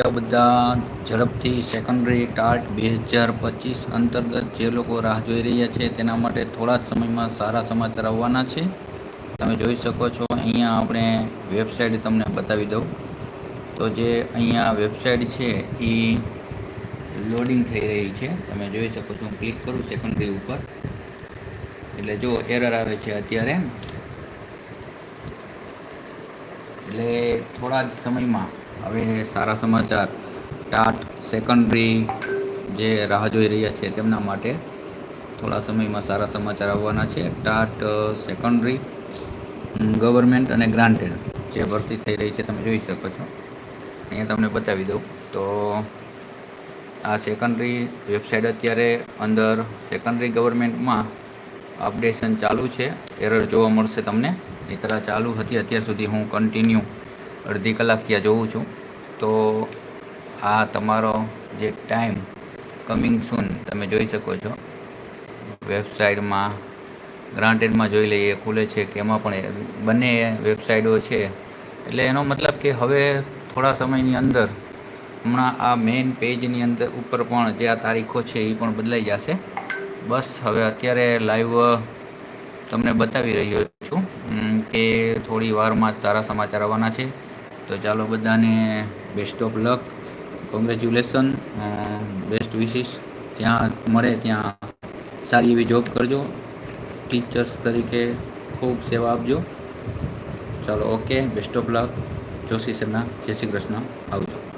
જાઓ બધા ઝડપથી સેકન્ડરી ટાટ બે હજાર પચીસ અંતર્ગત જે લોકો રાહ જોઈ રહ્યા છે, તેના માટે થોડા જ સમયમાં સારા સમાચાર આવવાના છે. તમે જોઈ શકો છો, અહીંયા આપણે વેબસાઇટ તમને બતાવી દઉં. તો જે અહીંયા વેબસાઇટ છે, એ લોડિંગ થઈ રહી છે. તમે જોઈ શકો છો, હું ક્લિક કરું સેકન્ડરી ઉપર. એટલે જો એરર આવે છે અત્યારે. એટલે થોડા જ સમયમાં હવે સારા સમાચાર. ટાટ સેકન્ડરી જે રાહ જોઈ રહ્યા છે તેમના માટે થોડા સમયમાં સારા સમાચાર આવવાના છે. ટાટ સેકન્ડરી ગવર્મેન્ટ અને ગ્રાન્ટેડ જે ભરતી થઈ રહી છે તમે જોઈ શકો છો. અહીંયા તમને બતાવી દઉં. તો આ સેકન્ડરી વેબસાઇટ અત્યારે અંદર સેકન્ડરી ગવર્મેન્ટમાં અપડેશન ચાલુ છે. એરર જોવા મળશે તમને. નિતરા ચાલુ હતી, અત્યાર સુધી હું કન્ટિન્યુ અડધી કલાક ત્યાં જોઉં છું. તો આ તમારો જે ટાઈમ કમિંગ સૂન તમે જોઈ શકો છો. વેબસાઇટમાં ગ્રાન્ટેડમાં જોઈ લઈએ, ખુલે છે કે એમાં પણ બંને વેબસાઇટો છે. એટલે એનો મતલબ કે હવે થોડા સમયની અંદર હમણાં આ મેઇન પેજની અંદર ઉપર પણ જે આ તારીખો છે એ પણ બદલાઈ જશે. બસ હવે અત્યારે લાઈવ તમને બતાવી રહ્યો છું કે થોડી વારમાં સારા સમાચાર આવવાના છે. તો ચાલો બધાને best of luck congratulation best wishes જ્યાં મળે ત્યાં સારી એવી જોબ કરજો. ટીચર્સ તરીકે ખૂબ સેવા આપજો. ચાલો okay best of luck Joshi સરના, જય શ્રી કૃષ્ણ. આવજો.